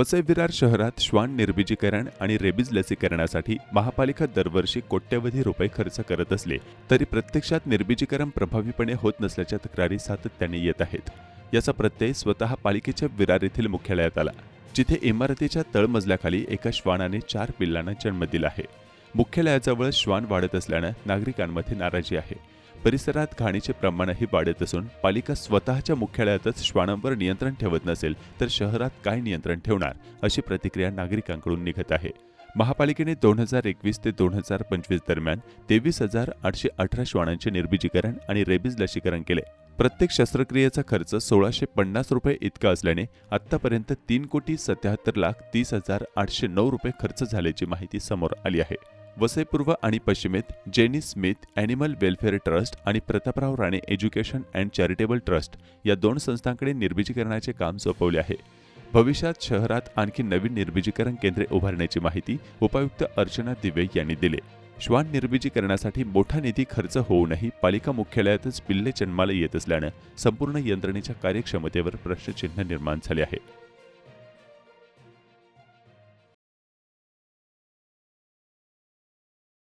वसई विरार शहरात श्वान निर्बीजीकरण आणि रेबीज लसीकरणासाठी महापालिका दरवर्षी कोट्यवधी रुपये खर्च करत असले तरी प्रत्यक्षात निर्बीजीकरण प्रभावीपणे होत नसल्याच्या तक्रारी सातत्याने येत आहेत. याचा प्रत्यय स्वतः पालिकेच्या विरार येथील मुख्यालयात आला जिथे इमारतीच्या तळमजल्याखाली एका श्वानाने चार पिल्लांना जन्म दिला आहे. मुख्यालयाजवळ श्वान वाढत असल्यानं नागरिकांमध्ये नाराजी आहे. परिसरात घाणीचे प्रमाणही वाढत असून पालिका स्वतःच्या मुख्यालयातच श्वानांवर नियंत्रण ठेवत नसेल तर शहरात काय नियंत्रण ठेवणार अशी प्रतिक्रिया नागरिकांकडून निघत आहे. महापालिकेने दोन हजार एकवीस ते दोन हजार पंचवीस दरम्यान तेवीस हजार आठशे अठरा श्वानांचे निर्बीजीकरण आणि रेबीज लसीकरण केले. प्रत्येक शस्त्रक्रियेचा खर्च सोळाशे पन्नास रुपये इतका असल्याने आतापर्यंत तीन कोटी सत्याहत्तर लाख तीस हजार आठशे नऊ रुपये खर्च झाल्याची माहिती समोर आली आहे. वसई पूर्व आणि पश्चिमेत Jenny Smith animal welfare trust आणि Prataprao Rane education and charitable trust या दोन संस्थांकडे निर्बीजीकरणाचे काम सोपवले आहे. भविष्यात शहरात आणखी नवीन निर्बीजीकरण केंद्रे उभारण्याची माहिती उपायुक्त अर्चना दिवे यांनी दिली. श्वान निर्बीजीकरणासाठी मोठा निधी खर्च होऊनही पालिका मुख्यालयातच पिल्ले जन्माला येत असल्यानं संपूर्ण यंत्रणेच्या कार्यक्षमतेवर प्रश्नचिन्ह निर्माण झाले आहे.